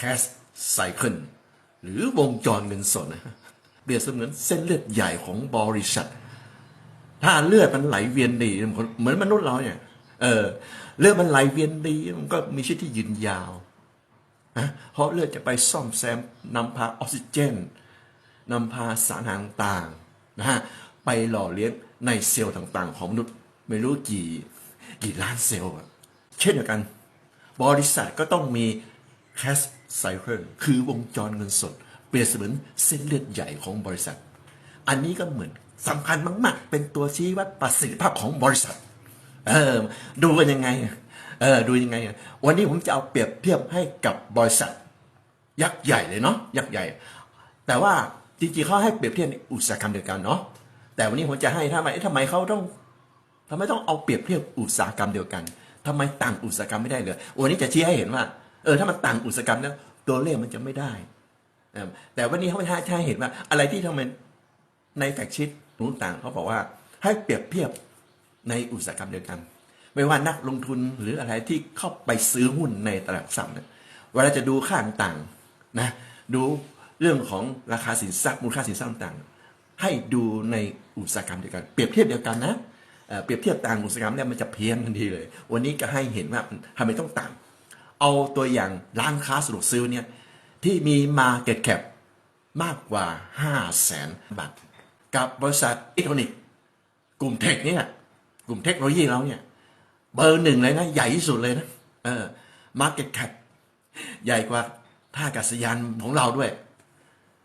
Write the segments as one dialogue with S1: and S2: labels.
S1: cash cycle หรือวงจรเงินสดนะเปรียบเสมือนเส้นเลือดใหญ่ของบริษัท ถ้าเลือดมันไหลเวียนดีเหมือนมนุษย์เราเนี่ยเออเลือดมันไหลเวียนดีมันก็มีชีวิตที่ยืนยาวนะเพราะเลือดจะไปซ่อมแซมนำพาออกซิเจนนำพาสารต่างๆนะฮะไปหล่อเลี้ยงในเซลล์ต่างๆ ของมนุษย์ไม่รู้กี่กี่ล้านเซลล์อะเช่นเดียวกัน บริษัทก็ต้องมี cash cycle คือวงจรเงินสด เปรียบเสมือนเส้นเลือดใหญ่ของบริษัท อันนี้ก็เหมือนสำคัญมาก ๆ เป็นตัวชี้วัดประสิทธิภาพของบริษัท เออ ดูกันยังไง เออ ดูยังไง วันนี้ผมจะเอาเปรียบเทียบให้กับบริษัท ยักษ์ใหญ่เลยเนาะ ยักษ์ใหญ่ แต่ว่าจริงๆเขาให้เปรียบเทียบในอุตสาหกรรมเดียวกันเนาะ แต่วันนี้ผมจะให้ทำไมเอ๊ะทำไมเขาต้องทำไมต้องเอาเปรียบเทียบอุตสาหกรรมเดียวกันทำไมต่างอุตสาหกรรมไม่ได้เลย วันนี้จะชี้ให้เห็นว่า เออถ้ามันต่างอุตสาหกรรมแล้วตัวเลขมันจะไม่ได้ แต่วันนี้เขาไม่ให้ให้เห็นว่าอะไรที่ทำไมในแฟกชิตต่างเขาบอกว่าให้เปรียบเทียบในอุตสาหกรรมเดียวกัน ไม่ว่านักลงทุนหรืออะไรที่เข้าไปซื้อหุ้นในตลาดหลักทรัพเนี่ยเวลาจะดูค่าต่างๆนะดูเรื่องของราคาสินทรัพย์มูลค่าสินทรัพย์ต่างๆให้ดูในอุตสาหกรรมเดียวกัน เปรียบเทียบเดียวกันนะเอ่อเปรียบเทียบต่างอุตสาหกรรมเนี่ยมันจะเพี้ยนทันทีเลย วันนี้ก็ให้เห็นว่าทำไมต้องต่าง เอาตัวอย่างร้านค้าสะดวกซื้อเนี่ยที่มีมาเก็ตแคปมากกว่า 5 0 0แสนบาท กับบริษัทอิเล็กทรอนิกส์กลุ่มเทคเนี่ยกลุ่มเทคโนโลยีเราเนี่ยเบอร์หนึ่งเลยนะ ใหญ่ที่สุดเลยนะเออมาเก็ตแคปใหญ่กว่าท่าอากาศยานของเราด้วย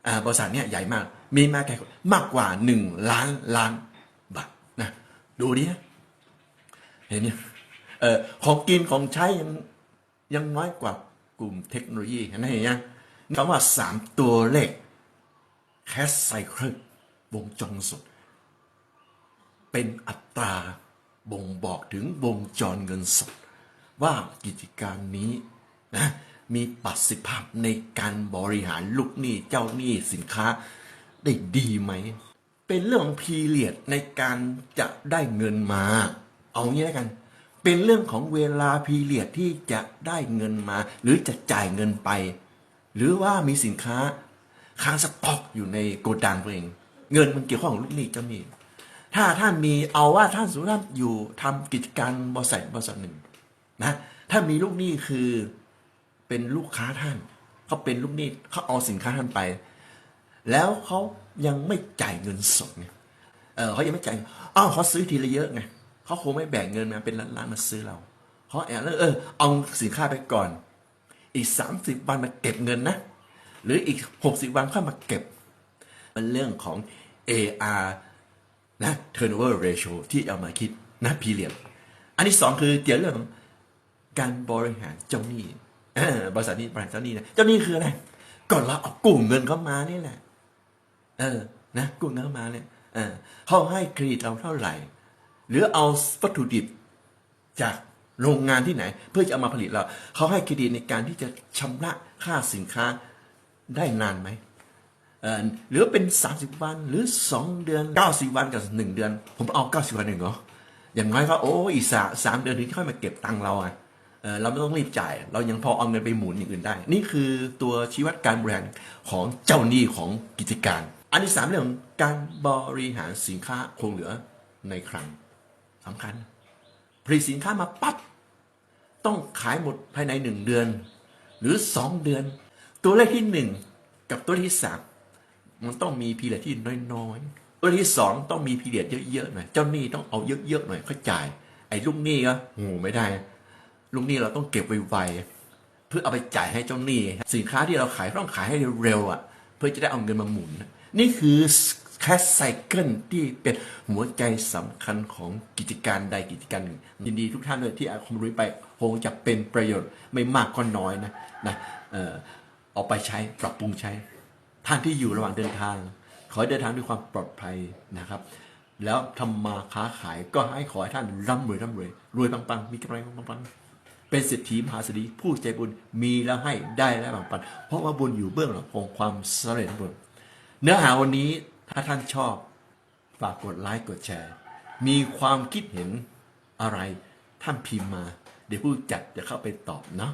S1: อ่าบริษัทเนี่ยใหญ่มาก มีมาแก่มากกว่าหนึ่งล้านล้านบาทนะดูดินะเห็นเนี่ยเออของกินของใช้ยัง ยังน้อยกว่ากลุ่มเทคโนโลยีเห็นไหมเห็นยังคำว่าสามตัวเลข cash cycle วงจรสุด เป็นอัตราบ่งบอกถึงวงจรเงินสด ว่ากิจการนี้นะมีประสิทธิภาพในการบริหารลูกหนี้เจ้าหนี้สินค้าได้ดีไหม เป็นเรื่องพีเรียดในการจะได้เงินมา เอางี้แล้วกัน เป็นเรื่องของเวลาพีเรียดที่จะได้เงินมา หรือจะจ่ายเงินไป หรือว่ามีสินค้าค้างสต็อกอยู่ในโกดังตัวเอง เงินมันเกี่ยวข้องกับลูกหนี้เจ้าหนี้ถ้าท่านมีเอาว่าท่านสมมติท่านอยู่ทำกิจการบริษัทบริษัทหนึ่งนะถ้ามีลูกหนี้คือเป็นลูกค้าท่านเขาเป็นลูกหนี้เขาเอาสินค้าท่านไป แล้วเขายังไม่จ่ายเงินสดไงเออเขายังไม่จ่ายอ้าวเขาซื้อทีละเยอะไง เขาคงไม่แบ่งเงินมาเป็นล้านๆมาซื้อเราเขาแอบแล้วเออเอาสินค้าไปก่อน อีก 30 วันมาเก็บเงินนะ หรืออีก 60 วันค่อยมาเก็บ มันเรื่องของ AR นะ turnover ratio ที่เอามาคิดนะ period อันที่สองคือเกี่ยวเรื่องของการบริหารเจ้าหนี้บริษัทนี้บริหารเจ้าหนี้นะเจ้าหนี้คืออะไรก่อนเราเอากู้เงินเข้ามานี่แหละ เออ นะกู้เงินเข้ามาเนี่ยเออเขาให้เครดิตเราเท่าไหร่ หรือเอาวัตถุดิบจากโรงงานที่ไหน เพื่อจะเอามาผลิตเรา เขาให้เครดิตในการที่จะชำระค่าสินค้าได้นานไหมเออหรือเป็น 30 วันหรือ 2 เดือน 90 วันกับ 1 เดือน ผมเอา 90 วันหนึ่งเหรออย่างน้อยก็โอ้อีกสาสามเดือนถึงค่อยมาเก็บตังเราอะเเราไม่ต้องรีบจ่าย เรายังพอเอาเงินไปหมุนอย่างอื่นได้ นี่คือตัวชี้วัดการบริหารของเจ้าหนี้ของกิจการ อันที่สามเรื่องของการบริหารสินค้าคงเหลือในคลัง สำคัญ ผลิตสินค้ามาปั๊บต้องขายหมดภายในหนึ่งเดือน หรือสองเดือน ตัวเลขที่หนึ่งกับตัวเลขที่สามมันต้องมีพีเรียดที่น้อยๆตัวเลขที่สองต้องมีพีเรียดเยอะๆหน่อยเจ้าหนี้ต้องเอาเยอะๆหน่อยเขาจ่ายไอ้ลูกหนี้ก็โหไม่ได้ลูกหนี้เราต้องเก็บไวๆเพื่อเอาไปจ่ายให้เจ้าหนี้ สินค้าที่เราขายต้องขายให้เร็วๆอะ เพื่อจะได้เอาเงินมาหมุน นี่คือ แคสไซเคิลที่เป็นหัวใจสำคัญของกิจการใดกิจการหนึ่งยินดีทุกท่านเลยที่อาคมรู้ไปคงจะเป็นประโยชน์ไม่มากก็น้อยนะนะเออเอาไปใช้ปรับปรุงใช้ ท่านที่อยู่ระหว่างเดินทาง ขอให้เดินทางด้วยความปลอดภัยนะครับ แล้วทำมาค้าขายก็ให้ขอให้ท่านร่ำรวยร่ำรวยรวยปังๆมีกำไรปังๆเป็นเศรษฐีมหาเศรษฐีผู้ใจบุญมีแล้วให้ได้แล้วแบ่งปันเพราะว่าบุญอยู่เบื้องหลังของความสำเร็จทั้งหมดเนื้อหาวันนี้ ถ้าท่านชอบฝากกดไลค์กดแชร์ มีความคิดเห็นอะไรท่านพิมพ์มา เดี๋ยวผู้จัดจะเข้าไปตอบเนาะ